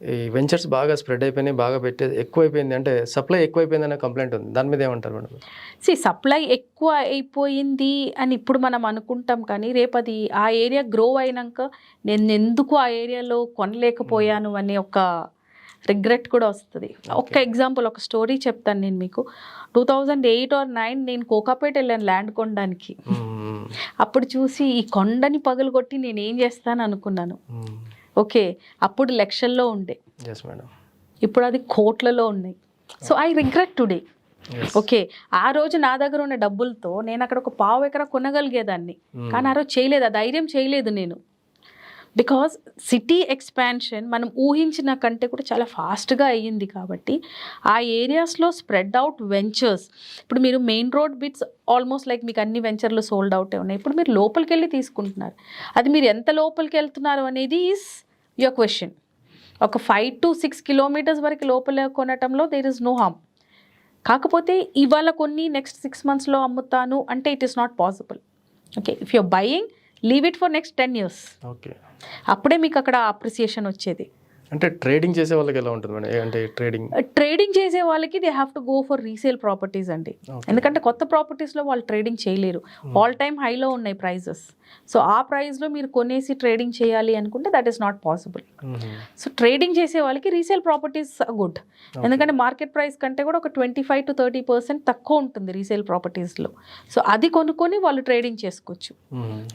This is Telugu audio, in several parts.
ఈ వెంచర్స్ బాగా స్ప్రెడ్ అయిపోయినాయి బాగా పెట్టే ఎక్కువైపోయింది అంటే సప్లై ఎక్కువైపోయింది అనే కంప్లైంట్ ఉంది. దాని మీద ఏమంటారు మేడం? సి సప్లై ఎక్కువ అయిపోయింది అని ఇప్పుడు మనం అనుకుంటాం కానీ రేపు అది ఆ ఏరియా గ్రో అయినాక నేను ఎందుకు ఆ ఏరియాలో కొనలేకపోయాను అనే ఒక రిగ్రెట్ కూడా వస్తుంది. ఒక్క ఎగ్జాంపుల్ ఒక స్టోరీ చెప్తాను నేను మీకు. Two thousand eight or nine నేను కోకాపేట వెళ్ళాను ల్యాండ్ కొనడానికి. అప్పుడు చూసి ఈ కొండని పగలగొట్టి నేను ఏం చేస్తాను అనుకున్నాను. ఓకే అప్పుడు లక్షల్లో ఉండే. ఇప్పుడు అది కోట్లలో ఉన్నాయి. So I regret today okay ఆ రోజు నా దగ్గర ఉన్న డబ్బులతో నేను అక్కడ ఒక పావు ఎకరా కొనగలిగేదాన్ని. కానీ ఆ రోజు చేయలేదు ఆ ధైర్యం చేయలేదు నేను. బికాస్ సిటీ ఎక్స్పాన్షన్ మనం ఊహించిన కంటే కూడా చాలా ఫాస్ట్గా అయ్యింది కాబట్టి ఆ ఏరియాస్లో స్ప్రెడ్ అవుట్ వెంచర్స్ ఇప్పుడు మీరు main road bits almost like మీకు అన్ని వెంచర్లు సోల్డ్ అవుటే ఉన్నాయి. ఇప్పుడు మీరు లోపలికి వెళ్ళి తీసుకుంటున్నారు. అది మీరు ఎంత లోపలికి వెళ్తున్నారు అనేది ఈజ్ యువర్ క్వశ్చన్ ఒక ఫైవ్ టు సిక్స్ కిలోమీటర్స్ వరకు లోపల కొనటంలో దేర్ ఇస్ నో హామ్ కాకపోతే ఇవాళ కొన్ని నెక్స్ట్ సిక్స్ మంత్స్లో అమ్ముతాను అంటే it is not possible okay if you're buying leave it for next ten years okay అప్పుడే మీకు అక్కడ అప్రిసియేషన్ వచ్చేది. అంటే ట్రేడింగ్ చేసే వాళ్ళకి ఎలా ఉంటుంది మేడం? అంటే ట్రేడింగ్ ట్రేడింగ్ చేసే వాళ్ళకి they have to go for resale properties అండి. ఎందుకంటే కొత్త ప్రాపర్టీస్లో వాళ్ళు ట్రేడింగ్ చేయలేరు. ఆల్ టైమ్ హైలో ఉన్నాయి ప్రైజెస్ సో ఆ ప్రైస్లో మీరు కొనేసి ట్రేడింగ్ చేయాలి అనుకుంటే that is not possible so trading చేసే వాళ్ళకి రీసేల్ ప్రాపర్టీస్ గుడ్ ఎందుకంటే మార్కెట్ ప్రైస్ కంటే కూడా ఒక twenty five to thirty percent తక్కువ ఉంటుంది రీసేల్ ప్రాపర్టీస్లో సో అది కొనుక్కొని వాళ్ళు ట్రేడింగ్ చేసుకోవచ్చు.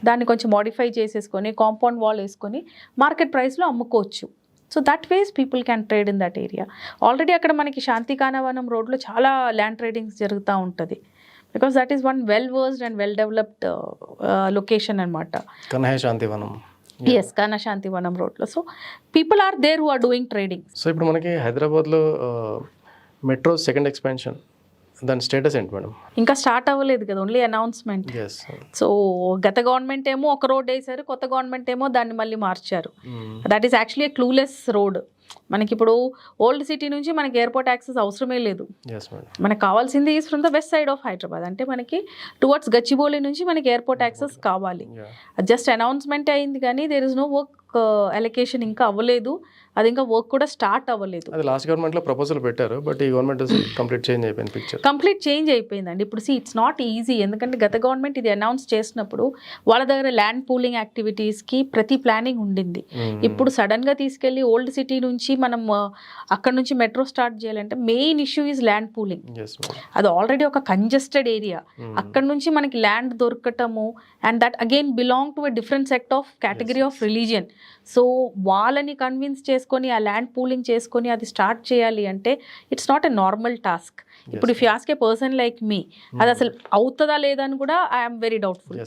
దాన్ని కొంచెం మోడిఫై చేసేసుకొని కాంపౌండ్ వాల్ వేసుకొని మార్కెట్ ప్రైస్లో అమ్ముకోవచ్చు. So that ways people can trade in that area already అక్కడ మనకి శాంతికానవనం రోడ్లో చాలా ల్యాండ్ ట్రేడింగ్స్ జరుగుతూ ఉంటుంది. Because that is one well versed and well developed location అనమాట శాంతివనం ఎస్ కానా శాంతివనం రోడ్లో. So people are there who are doing trading so ఇప్పుడు మనకి హైదరాబాద్లో మెట్రో సెకండ్ ఎక్స్పాన్షన్ దాని స్టేటస్ ఏంటి మేడం? ఇంకా స్టార్ట్ అవ్వలేదు కదా ఓన్లీ అనౌన్స్మెంట్ సో గత గవర్నమెంట్ ఏమో ఒక రోడ్ వేశారు కొత్త గవర్నమెంట్ ఏమో దాన్ని మళ్ళీ మార్చారు. That is actually clueless road మనకి ఇప్పుడు ఓల్డ్ సిటీ నుంచి మనకి ఎయిర్పోర్ట్ యాక్సెస్ అవసరమే లేదు. మనకు కావాల్సింది is from the west side of Hyderabad అంటే మనకి టువర్డ్స్ గచ్చిబౌలి నుంచి మనకి ఎయిర్పోర్ట్ యాక్సెస్ కావాలి. జస్ట్ అనౌన్స్మెంట్ అయింది కానీ there is no work allocation ఇంకా అవ్వలేదు. అది ఇంకా వర్క్ కూడా స్టార్ట్ అవ్వలేదు. అది లాస్ట్ గవర్నమెంట్లో ప్రపోజల్ పెట్టారు బట్ ఈ గవర్నమెంట్ కంప్లీట్ చేంజ్ అయిపోయింది పిక్చర్ కంప్లీట్ చేంజ్ అయిపోయిందండి. ఇప్పుడు సి ఇట్స్ నాట్ ఈజీ ఎందుకంటే గత గవర్నమెంట్ ఇది అనౌన్స్ చేసినప్పుడు వాళ్ళ దగ్గర ల్యాండ్ పూలింగ్ యాక్టివిటీస్కి ప్రతి ప్లానింగ్ ఉండింది. ఇప్పుడు సడన్గా తీసుకెళ్ళి ఓల్డ్ సిటీ నుంచి మనం ఆ, అక్కడ నుంచి మెట్రో స్టార్ట్ చేయాలంటే main issue is land pooling. అది ఆల్రెడీ ఒక కంజెస్టెడ్ ఏరియా. అక్కడ నుంచి మనకి land దొరకటము and that again belong to a different sect of category of religion. So వాళ్ళని కన్విన్స్ చేసుకొని ఆ ల్యాండ్ పూలింగ్ చేసుకొని అది స్టార్ట్ చేయాలి అంటే it's not a normal task. ఇప్పుడు if you ask a person like me అది అసలు అవుతుందా లేదా అని కూడా ఐఎమ్ వెరీ డౌట్ఫుల్.